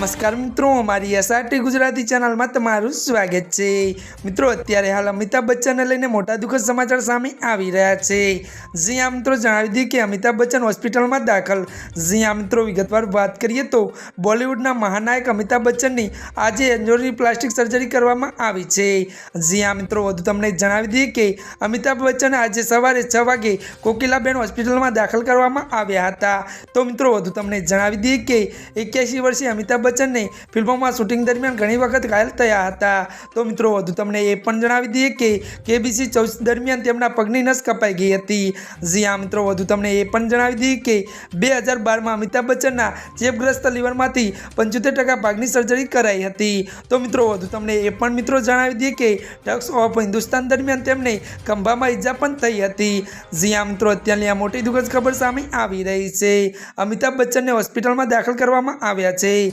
નમસ્કાર મિત્રો, અમારી એસઆરટી ગુજરાતી ચેનલમાં તમારું સ્વાગત છે. મિત્રો, અત્યારે હાલ અમિતાભ બચ્ચનને લઈને મોટા દુઃખદ સમાચાર સામે આવી રહ્યા છે. જ્યાં મિત્રો, જણાવી દઈએ કે અમિતાભ બચ્ચન હોસ્પિટલમાં દાખલ. જ્યાં મિત્રો, વિગતવાર વાત કરીએ તો બોલિવૂડના મહાનાયક અમિતાભ બચ્ચનની આજે એન્જોરી પ્લાસ્ટિક સર્જરી કરવામાં આવી છે. જ્યાં મિત્રો, વધુ તમને જણાવી દઈએ કે અમિતાભ બચ્ચન આજે સવારે છ વાગે કોકિલાબેન હોસ્પિટલમાં દાખલ કરવામાં આવ્યા હતા. તો મિત્રો, વધુ તમને જણાવી દઈએ કે એક્યાસી વર્ષે અમિતાભ બચ્ચનને ફિલ્મોમાં શૂટિંગ દરમિયાન ઘણી વખત ઘાયલ થયા હતા. તો મિત્રો, વધુ તમને એ પણ જણાવી દઈએ કે કેબીસી ચૌદ દરમિયાન તેમના પગની નસ કપાઈ ગઈ હતી. જ્યાં મિત્રો, વધુ તમને એ પણ જણાવી દઈએ કે બે હજાર બારમાં અમિતાભ બચ્ચનના ચેપગ્રસ્ત લીવરમાંથી પંચોતેર ટકા ભાગની સર્જરી કરાઈ હતી. તો મિત્રો, વધુ તમને એ પણ મિત્રો જણાવી દઈએ કે ટક્સ ઓફ હિન્દુસ્તાન દરમિયાન તેમને ખંભામાં ઈજા પણ થઈ હતી. જ્યાં મિત્રો, અત્યારની આ મોટી દુઃખદ ખબર સામે આવી રહી છે. અમિતાભ બચ્ચનને હોસ્પિટલમાં દાખલ કરવામાં આવ્યા છે.